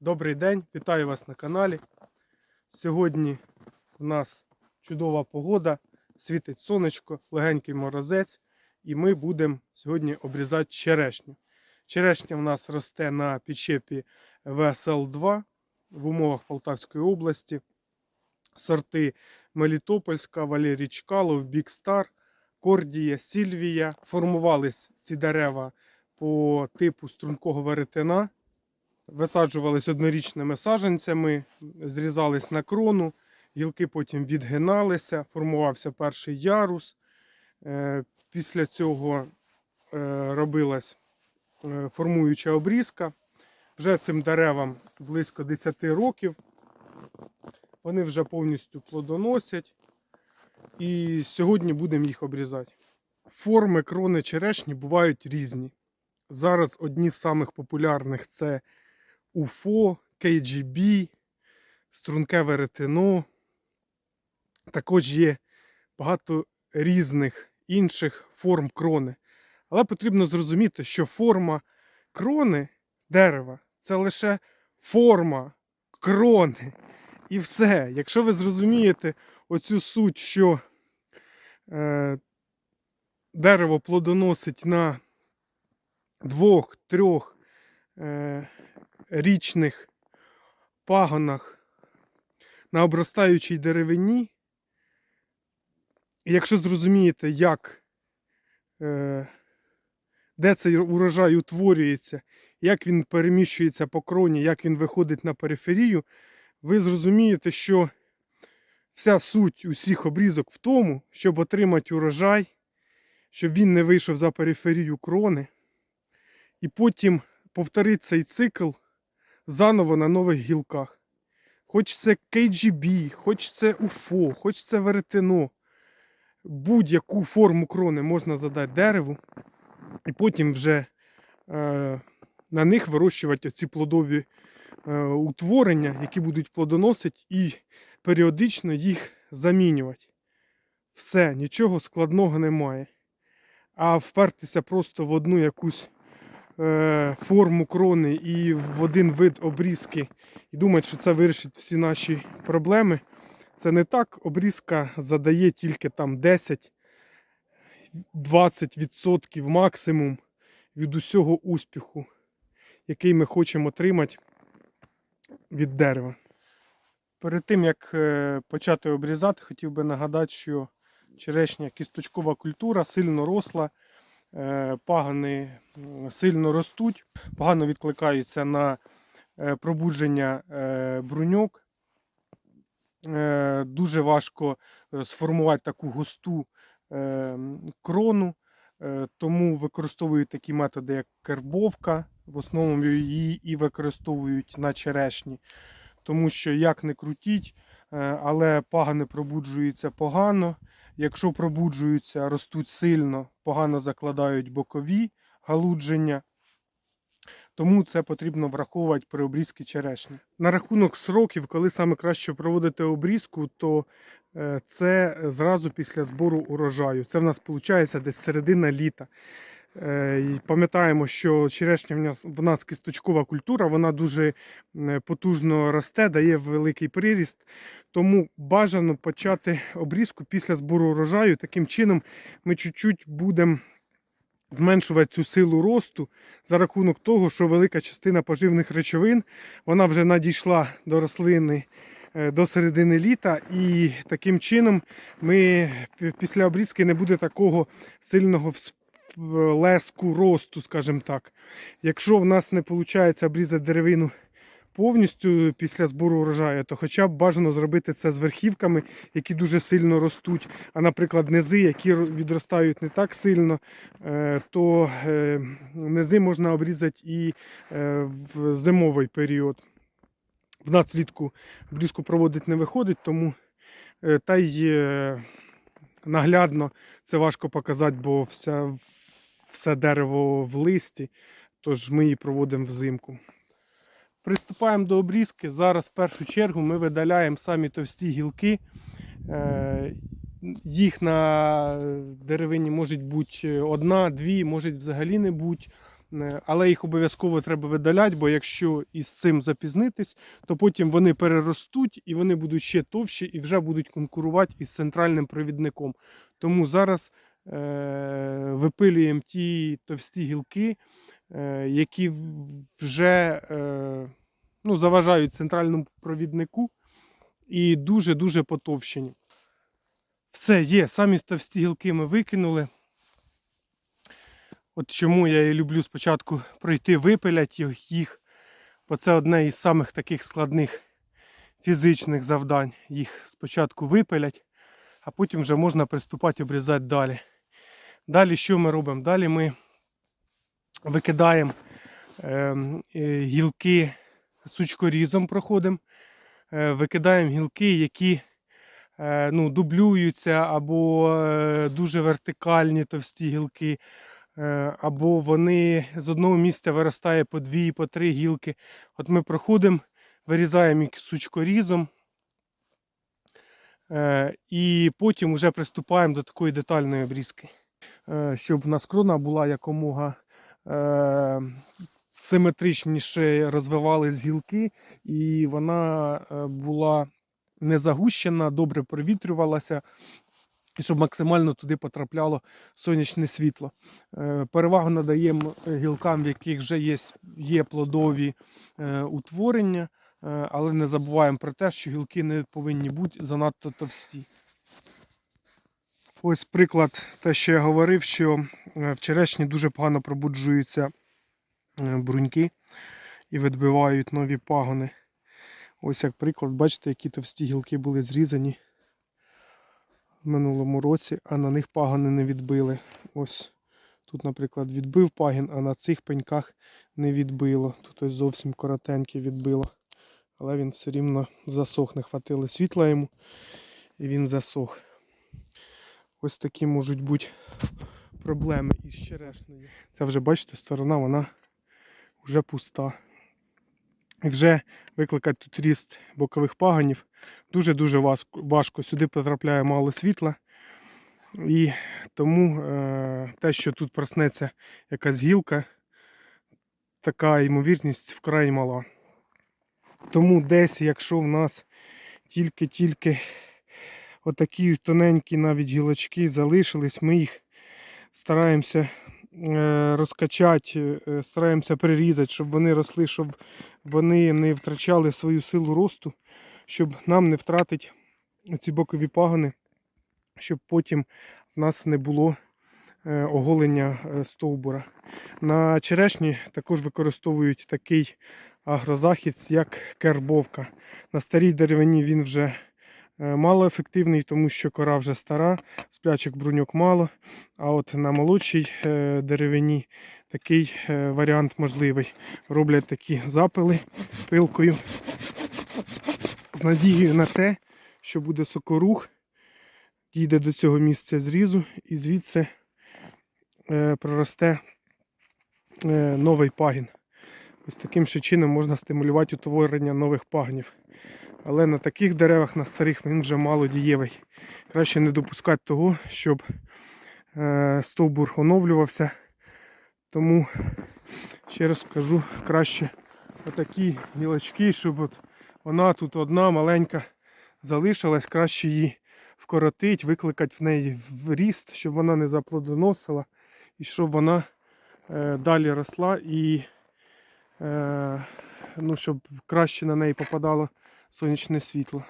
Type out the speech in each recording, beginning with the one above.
Добрий день, вітаю вас на каналі. Сьогодні у нас чудова погода, світить сонечко, легенький морозець, і ми будемо сьогодні обрізати черешню. Черешня в нас росте на підчепі ВСЛ-2 в умовах Полтавської області. Сорти Мелітопольська, Валерій Чкалов, Бікстар, Кордія, Сільвія. Формувались ці дерева по типу стрункого веретена. Висаджувались однорічними саджанцями, зрізались на крону, гілки потім відгиналися, формувався перший ярус. Е, Після цього е, робилась е, формуюча обрізка. Вже цим деревам близько 10 років. Вони вже повністю плодоносять. І сьогодні будемо їх обрізати. Форми крони черешні бувають різні. Зараз одні з самих популярних це УФО, KGB, струнке веретено. Також є багато різних інших форм крони. Але потрібно зрозуміти, що форма крони дерева це лише форма крони. І все. Якщо ви зрозумієте оцю суть, що е, дерево плодоносить на двох-трьох е, річних пагонах на обростаючій деревині. І якщо зрозумієте, як, е, де цей урожай утворюється, як він переміщується по кроні, як він виходить на периферію, ви зрозумієте, що вся суть усіх обрізок в тому, щоб отримати урожай, щоб він не вийшов за периферію крони, і потім повторити цей цикл заново на нових гілках. Хоч це KGB, хоч це УФО, хоч це веретено. Будь-яку форму крони можна задати дереву, і потім вже е, на них вирощувати ці плодові е, утворення, які будуть плодоносити, і періодично їх замінювати. Все, нічого складного немає. А впертися просто в одну якусь форму крони і в один вид обрізки і думати, що це вирішить всі наші проблеми. Це не так. Обрізка задає тільки там 10-20% максимум від усього успіху, який ми хочемо отримати від дерева. Перед тим як е, почати обрізати, хотів би нагадати, що черешня кісточкова культура сильно росла, е, пагани сильно ростуть, погано відкликаються на е, пробудження е, бруньок. Е, Дуже важко е, сформувати таку густу е, крону, е, тому використовують такі методи, як кербовка. В основному її і використовують на черешні, тому що як не крутіть, е, але пагани пробуджуються погано. Якщо пробуджуються, ростуть сильно, погано закладають бокові галудження. Тому це потрібно враховувати при обрізці черешні. На рахунок сроків, коли саме краще проводити обрізку, то е, це зразу після збору урожаю. Це в нас виходить десь середина літа. Е, Пам'ятаємо, що черешня в нас, кісточкова культура, вона дуже потужно росте, дає великий приріст. Тому бажано почати обрізку після збору урожаю. Таким чином ми чуть-чуть будемо зменшувати цю силу росту за рахунок того, що велика частина поживних речовин вона вже надійшла до рослини е, до середини літа, і таким чином ми після обрізки не буде такого сильного всплеску росту, скажімо так. Якщо в нас не виходить обрізати деревину повністю після збору урожаю, то хоча б бажано зробити це з верхівками, які дуже сильно ростуть. А, наприклад, низи, які відростають не так сильно, е, то е, низи можна обрізати і е, в зимовий період. В нас влітку обрізку проводити не виходить, тому та й наглядно це важко показати, бо вся, все дерево в листі, тож ми її проводимо взимку. Приступаємо до обрізки. Зараз в першу чергу ми видаляємо самі товсті гілки. Е, Їх на деревині може бути одна, дві, може взагалі не бути. Е, Але їх обов'язково треба видаляти, бо якщо із цим запізнитись, то потім вони переростуть і вони будуть ще товщі і вже будуть конкурувати із центральним провідником. Тому зараз е, випилюємо ті товсті гілки, е, які вже е, ну, заважають центральному провіднику і дуже-дуже потовщені. Все, є, самі товсті гілки ми викинули. От чому я і люблю спочатку пройти випилять їх- їх, бо це одне із самих таких складних фізичних завдань. Їх спочатку випилять, а потім вже можна приступати обрізати далі. Далі що ми робимо? Далі ми викидаємо ем, е, гілки сучкорізом проходимо, е, викидаємо гілки, які е, ну, дублюються або дуже вертикальні товсті гілки, або вони з одного місця виростає по дві, по три гілки. От ми проходимо, вирізаємо їх сучкорізом. І потім вже приступаємо до такої детальної обрізки, щоб в нас крона була якомога е, симетричніше розвивались гілки, і вона е, була не загущена, добре провітрювалася, щоб максимально туди потрапляло сонячне світло. Е, Перевагу надаємо гілкам, в яких вже є, є плодові е, утворення, е, але не забуваємо про те, що гілки не повинні бути занадто товсті. Ось приклад, те, що я говорив, що е, в черешні дуже погано пробуджуються е, бруньки і відбивають нові пагони. Ось як приклад, бачите, які товсті гілки були зрізані в минулому році, а на них пагони не відбили. Ось тут, наприклад, відбив пагін, а на цих пеньках не відбило. Тут ось зовсім коротеньке відбило. Але він все рівно засох, не хватило світла йому, і він засох. Ось такі можуть бути проблеми із черешнею. Це вже, бачите, сторона вона вже пуста. І вже викликати тут ріст бокових паганів дуже-дуже важко. Сюди потрапляє мало світла. І тому е, те, що тут проснеться якась гілка, така ймовірність вкрай мала. Тому десь, якщо в нас тільки-тільки отакі тоненькі навіть гілочки залишились, ми їх стараємося е, розкачати, е, стараємося прирізати, щоб вони росли, щоб вони не втрачали свою силу росту, щоб нам не втратити ці бокові пагони, щоб потім в нас не було е, оголення стовбура. На черешні також використовують такий агрозахист, як кербовка. На старій деревині він вже е, мало ефективний, тому що кора вже стара, сплячок бруньок мало. А от на молодшій е, деревині такий е, варіант можливий. Роблять такі запили пилкою з надією на те, що буде сокорух, дійде до цього місця зрізу і звідси проросте новий пагін. Ось таким ще чином можна стимулювати утворення нових пагнів. Але на таких деревах, на старих, він вже мало дієвий. Краще не допускати того, щоб е, стовбур оновлювався. Тому, ще раз скажу, краще отакі гілочки, щоб от вона тут одна маленька залишилась, краще її вкоротить, викликати в неї ріст, щоб вона не заплодоносила і щоб вона е, далі росла і е, ну, щоб краще на неї попадало сонячне світло.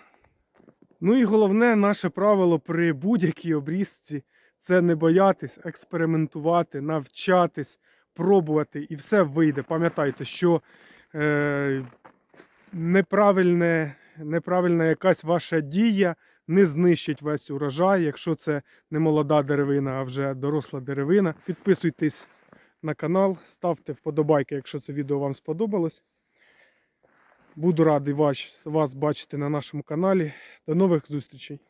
Ну і головне наше правило при будь-якій обрізці це не боятись, експериментувати, навчатись, пробувати, і все вийде. Пам'ятайте, що е, неправильне, неправильна якась ваша дія не знищить весь урожай, якщо це не молода деревина, а вже доросла деревина. Підписуйтесь на канал, ставте вподобайки, якщо це відео вам сподобалось. Буду радий вас, бачити на нашому каналі. До нових зустрічей!